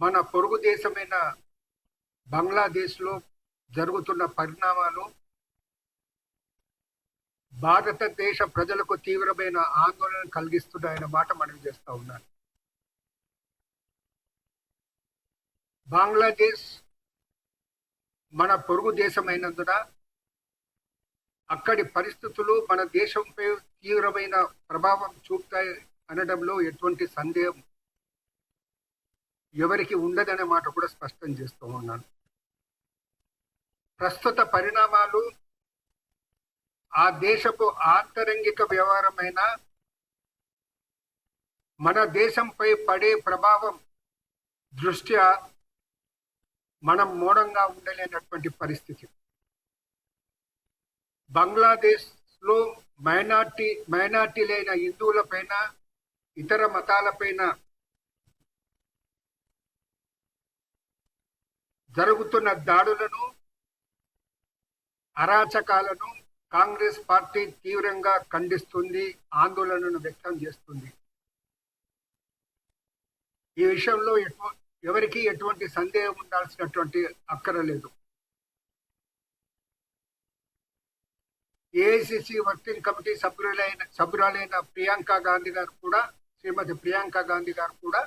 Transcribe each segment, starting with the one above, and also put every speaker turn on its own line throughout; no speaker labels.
మన పొరుగు దేశమైన బంగ్లాదేశ్లో జరుగుతున్న పరిణామాలు భారతదేశ ప్రజలకు తీవ్రమైన ఆందోళన కలిగిస్తున్నాయన్న మాట మనం చేస్తూ ఉన్నాను బంగ్లాదేశ్ మన పొరుగు దేశమైనందున అక్కడి పరిస్థితులు మన దేశంపై తీవ్రమైన ప్రభావం చూపుతాయి అనడంలో ఎటువంటి సందేహం ఎవరికి ఉండదనే మాట కూడా స్పష్టం చేస్తూ ఉన్నాను. ప్రస్తుత పరిణామాలు ఆ దేశపు ఆంతరంగిక వ్యవహారమైన మన దేశంపై పడే ప్రభావం దృష్ట్యా మనం మౌనంగా ఉండలేనటువంటి పరిస్థితి. బంగ్లాదేశ్లో మైనార్టీ మైనార్టీలైన హిందువులపైన ఇతర మతాలపైన జరుగుతున్న దాడులను అరాచకాలను కాంగ్రెస్ పార్టీ తీవ్రంగా ఖండిస్తుంది ఆందోళనను వ్యక్తం చేస్తుంది. ఈ విషయంలో ఎటు- ఎవరికి ఎటువంటి సందేహం ఉండాల్సినటువంటి అక్కర ఏఐసిసి వర్కింగ్ కమిటీ సభ్యులైన సభ్యురాలైన ప్రియాంక గాంధీ గారు కూడా శ్రీమతి ప్రియాంక గాంధీ గారు కూడా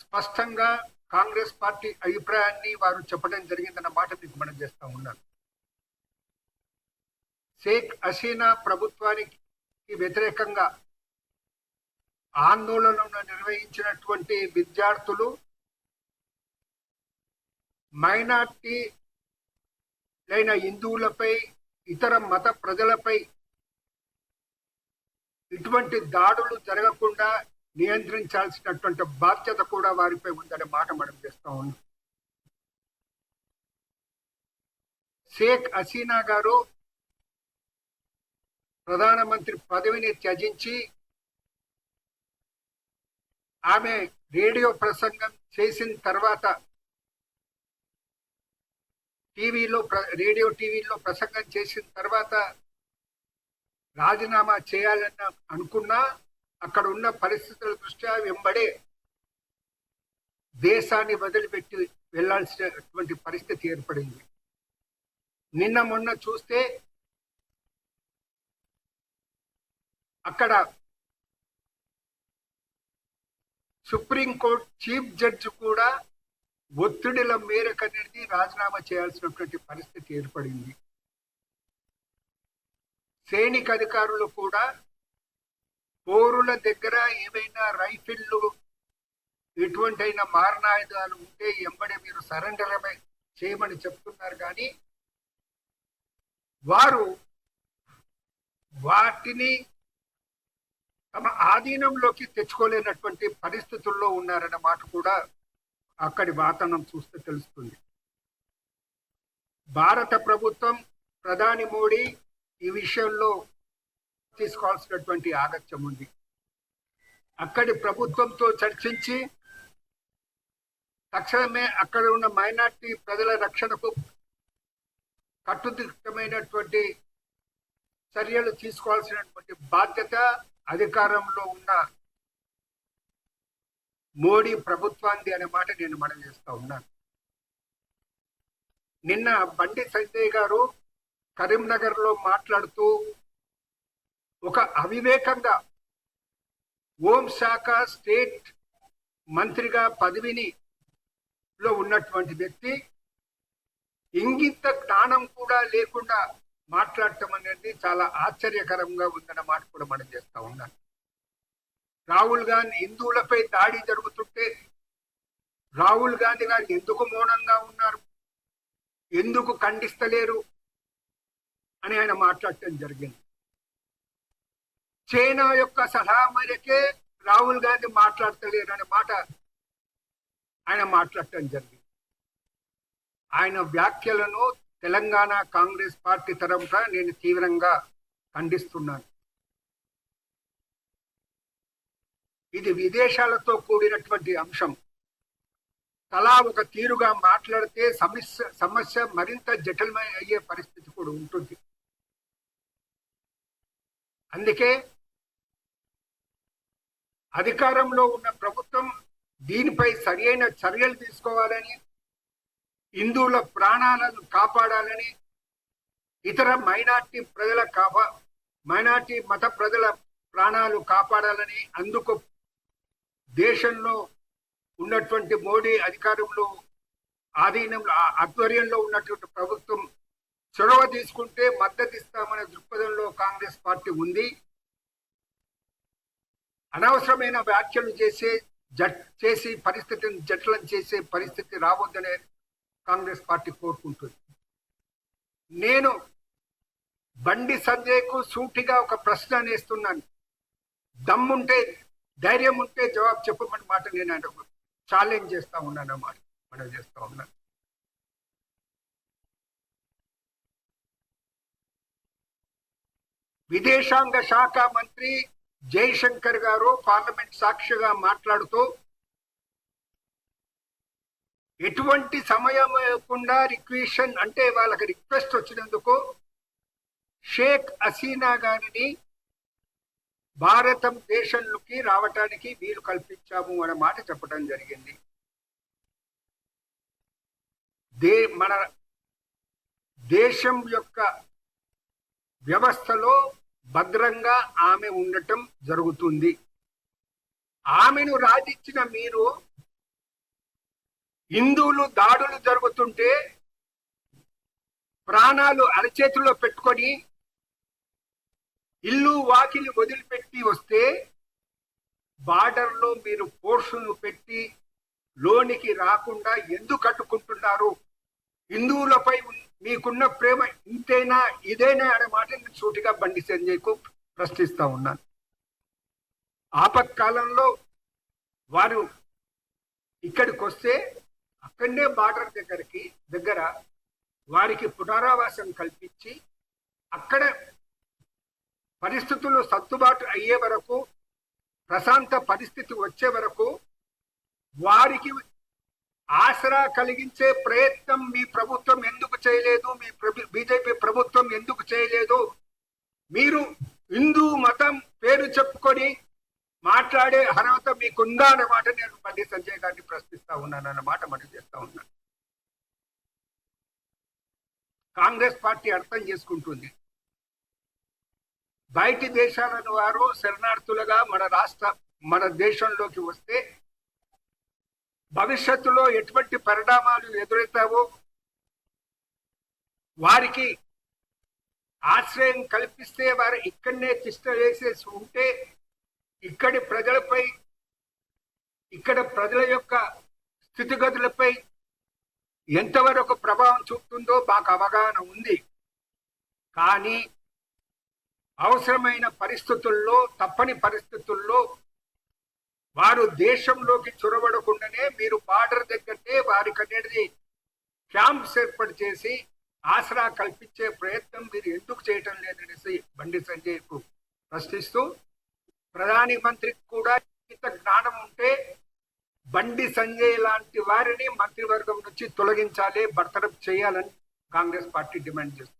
స్పష్టంగా కాంగ్రెస్ పార్టీ అభిప్రాయాన్ని వారు చెప్పడం జరిగిందన్న మాట మీకు మనం చేస్తా ఉన్నారు షేక్ హసీనా ప్రభుత్వానికి వ్యతిరేకంగా ఆందోళనను నిర్వహించినటువంటి విద్యార్థులు మైనార్టీ లేదా హిందువులపై ఇతర మత ప్రజలపై ఇటువంటి దాడులు జరగకుండా నియంత్రించాల్సినటువంటి బాధ్యత కూడా వారిపై ఉందనే మాట మనం చేస్తా ఉన్నాం. షేక్ హసీనా గారు ప్రధానమంత్రి పదవిని త్యజించి ఆమె రేడియో ప్రసంగం చేసిన తర్వాత టీవీలో ప్ర- రేడియో టీవీలో ప్రసంగం చేసిన తర్వాత రాజీనామా చేయాలని అనుకున్నా అక్కడ ఉన్న పరిస్థితుల దృష్ట్యా వెంబడే దేశాన్ని వదిలిపెట్టి వెళ్ళాల్సినటువంటి పరిస్థితి ఏర్పడింది. నిన్న మొన్న చూస్తే అక్కడ సుప్రీంకోర్టు చీఫ్ జడ్జి కూడా ఒత్తిడిల మేరకు అనేది రాజీనామా చేయాల్సినటువంటి పరిస్థితి ఏర్పడింది. సైనిక అధికారులు కూడా పౌరుల దగ్గర ఏమైనా రైఫిళ్ళు ఎటువంటి అయినా మారణాయుధాలు ఉంటే ఎంబడి మీరు సరెండర్ చేయమని చెప్తున్నారు కానీ వారు వాటిని తమ ఆధీనంలోకి తెచ్చుకోలేనటువంటి పరిస్థితుల్లో ఉన్నారన్న మాట కూడా అక్కడి వాతావరణం చూస్తే తెలుస్తుంది. భారత ప్రభుత్వం ప్రధాని మోడీ ఈ విషయంలో తీసుకోవాల్సినటువంటి ఆగత్యం ఉంది. అక్కడి ప్రభుత్వంతో చర్చించి తక్షణమే అక్కడ ఉన్న మైనార్టీ ప్రజల రక్షణకు కట్టుదిట్టమైనటువంటి చర్యలు తీసుకోవాల్సినటువంటి బాధ్యత అధికారంలో ఉన్న మోడీ ప్రభుత్వాన్ని అనే మాట నేను మనం చేస్తూ ఉన్నాను. నిన్న బండి సంజయ్ గారు కరీంనగర్లో మాట్లాడుతూ ఒక అవివేకంగా హోంశాఖ స్టేట్ మంత్రిగా పదవిని లో ఉన్నటువంటి వ్యక్తి ఇంగిత జ్ఞానం కూడా లేకుండా మాట్లాడటం అనేది చాలా ఆశ్చర్యకరంగా ఉందన్న మాట కూడా మనం చేస్తూ ఉన్నాను. రాహుల్ గాంధీ హిందువులపై దాడి జరుగుతుంటే రాహుల్ గాంధీ గారు ఎందుకు మౌనంగా ఉన్నారు? ఎందుకు ఖండిస్తలేరు? అని ఆయన మాట్లాడటం జరిగింది. చైనా యొక్క సలహా మేరకే రాహుల్ గాంధీ మాట్లాడతలేరు అనే మాట ఆయన మాట్లాడటం జరిగింది. ఆయన వ్యాఖ్యలను తెలంగాణ కాంగ్రెస్ పార్టీ తరఫున నేను తీవ్రంగా ఖండిస్తున్నాను. ఇది విదేశాలతో కూడినటువంటి అంశం. తలా ఒక తీరుగా మాట్లాడితే సమస్య సమస్య మరింత జటిలమై అయ్యే పరిస్థితి కూడా ఉంటుంది. అందుకే అధికారంలో ఉన్న ప్రభుత్వం దీనిపై సరియైన చర్యలు తీసుకోవాలని హిందువుల ప్రాణాలను కాపాడాలని ఇతర మైనార్టీ ప్రజల కాపా మైనార్టీ మత ప్రజల ప్రాణాలు కాపాడాలని అందుకు దేశంలో ఉన్నటువంటి మోడీ అధికారంలో ఆధీనంలో ఆ ఆధ్వర్యంలో ఉన్నటువంటి ప్రభుత్వం చొరవ తీసుకుంటే మద్దతు ఇస్తామనే దృక్పథంలో కాంగ్రెస్ పార్టీ ఉంది. అనవసరమైన వ్యాఖ్యలు చేసే జట్ చేసి పరిస్థితిని జట్లం చేసే పరిస్థితి రావద్దనే కాంగ్రెస్ పార్టీ కోరుకుంటుంది. నేను బండి సంజయ్కు సూటిగా ఒక ప్రశ్న నేస్తున్నాను. దమ్ముంటే ధైర్యం ఉంటే జవాబు చెప్పమని మాట నేను ఆయన ఛాలెంజ్ చేస్తా ఉన్నాను అన్నమాట మనం చేస్తా ఉన్నాను. విదేశాంగ శాఖ మంత్రి జైశంకర్ గారు పార్లమెంట్ సాక్షిగా మాట్లాడుతూ ఎటువంటి సమయం లేకుండా రిక్వెషన్ అంటే వాళ్ళకి రిక్వెస్ట్ వచ్చినందుకు షేక్ హసీనా గారిని భారతం దేశంలోకి రావటానికి వీలు కల్పించాము అనే మాట చెప్పడం జరిగింది. దే మన దేశం యొక్క వ్యవస్థలో భద్రంగా ఆమె ఉండటం జరుగుతుంది. ఆమెను రాజిచ్చిన మీరు హిందువులు దాడులు జరుగుతుంటే ప్రాణాలు అరచేతిలో పెట్టుకొని ఇల్లు వాకిలి వదిలిపెట్టి వస్తే బార్డర్లో మీరు ఫోర్సును పెట్టి లోనికి రాకుండా ఎందుకు కట్టుకుంటున్నారు? హిందువులపై మీకున్న ప్రేమ ఇంతేనా ఇదేనా అనే మాట నేను సూటిగా బండి సంజయ్కు ప్రశ్నిస్తా ఉన్నాను ఆపత్కాలంలో వారు ఇక్కడికి వస్తే అక్కడనే బార్డర్ దగ్గరికి దగ్గర వారికి పునరావాసం కల్పించి అక్కడ పరిస్థితులు సర్దుబాటు అయ్యే వరకు ప్రశాంత పరిస్థితి వచ్చే వరకు వారికి ఆసరా కలిగించే ప్రయత్నం మీ ప్రభుత్వం ఎందుకు చేయలేదు మీ బీజేపీ ప్రభుత్వం ఎందుకు చేయలేదు మీరు హిందూ మతం పేరు చెప్పుకొని మాట్లాడే అర్హత మీకుందా అన్నమాట నేను బండి సంజయ్ గారిని ప్రశ్నిస్తా ఉన్నాను అన్నమాట మనం చేస్తా ఉన్నాను. కాంగ్రెస్ పార్టీ అర్థం చేసుకుంటుంది. బయటి దేశాలను వారు శరణార్థులుగా మన రాష్ట్ర మన దేశంలోకి వస్తే భవిష్యత్తులో ఎటువంటి పరిణామాలు ఎదురవుతావో వారికి ఆశ్రయం కల్పిస్తే వారు ఇక్కడనే తిష్ట వేసేసి ఉంటే ఇక్కడి ప్రజలపై ఇక్కడ ప్రజల యొక్క స్థితిగతులపై ఎంతవరకు ప్రభావం చూపుతుందో మాకు అవగాహన ఉంది. కానీ అవసరమైన పరిస్థితుల్లో తప్పని పరిస్థితుల్లో వారు దేశంలోకి చొరబడకుండానే మీరు బార్డర్ దగ్గరనే వారికి అనేది క్యాంప్స్ ఏర్పాటు చేసి ఆసరా కల్పించే ప్రయత్నం మీరు ఎందుకు చేయటం లేదనేసి బండి సంజయ్కు ప్రశ్నిస్తూ ప్రధాని మంత్రికి కూడా ఇంత జ్ఞానం ఉంటే బండి సంజయ్ లాంటి వారిని మంత్రివర్గం నుంచి తొలగించాలి బర్తరఫ్ చేయాలని కాంగ్రెస్ పార్టీ డిమాండ్ చేస్తుంది.